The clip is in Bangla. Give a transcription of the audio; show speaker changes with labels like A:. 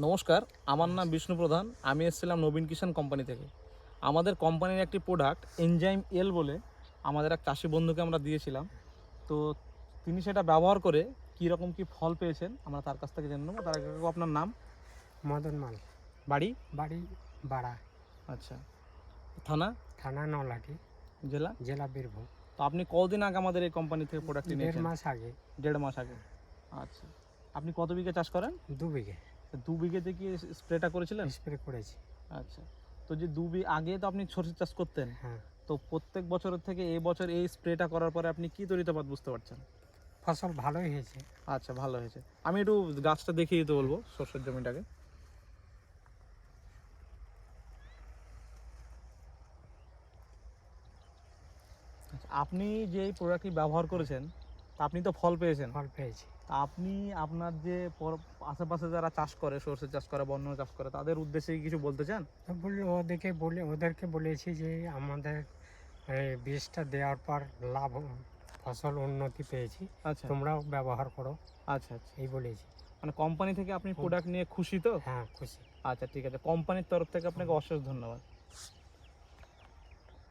A: নমস্কার আমার নাম বিষ্ণু প্রধান। আমি এসেছিলাম নবীন কিষাণ কোম্পানি থেকে। আমাদের কোম্পানির একটি প্রোডাক্ট এনজাইম এল বলে আমাদের এক চাষি বন্ধুকে আমরা দিয়েছিলাম। তো তিনি সেটা ব্যবহার করে কী রকম কী ফল পেয়েছেন আমরা তার কাছ থেকে জেনে নেব। তার আগে আপনার নাম?
B: মদন মাল।
A: বাড়ি?
B: বাড়ি বাড়া।
A: আচ্ছা। থানা?
B: থানা নলাটি।
A: জেলা?
B: জেলা বীরভূম।
A: তো আপনি কতদিন আগে আমাদের এই কোম্পানি থেকে প্রোডাক্টটি
B: দেড় মাস আগে।
A: দেড় মাস আগে। আচ্ছা। আপনি কত বিঘে চাষ করেন?
B: দু বিঘে।
A: দু বিঘেতে কি স্প্রেটা করেছিলেন?
B: স্প্রে করেছি।
A: আচ্ছা। তো যে দু বিঘে আগে তো আপনি সরষে চাষ করতেন।
B: হ্যাঁ।
A: তো প্রত্যেক বছরের থেকে এই বছর এই স্প্রেটা করার পরে আপনি কি তরিতফাত বুঝতে পারছেন?
B: ফসল ভালোই হয়েছে।
A: আচ্ছা ভালো হয়েছে। আমি একটু গাছটা দেখিয়ে দিতে বলব সর্ষের জমিটাকে। আচ্ছা, আপনি যে এই প্রোডাক্টটি ব্যবহার করেছেন আপনি তো ফল পেয়েছেন।
B: ফল পেয়েছি।
A: আপনি আপনার যে আশেপাশে যারা চাষ করে সর্ষে চাষ করে বন্য চাষ করে তাদের উদ্দেশ্যে কিছু বলতে চান?
B: তো বললে ওদেরকে বলে ওদেরকে বলেছি যে আমাদের বীজটা দেওয়ার পর লাভ ফসল উন্নতি পেয়েছি।
A: আচ্ছা।
B: তোমরাও ব্যবহার করো।
A: আচ্ছা আচ্ছা।
B: এই বলেছি।
A: মানে কোম্পানি থেকে আপনি প্রোডাক্ট নিয়ে খুশি তো?
B: হ্যাঁ খুশি।
A: আচ্ছা ঠিক আছে। কোম্পানির তরফ থেকে আপনাকে অশেষ ধন্যবাদ।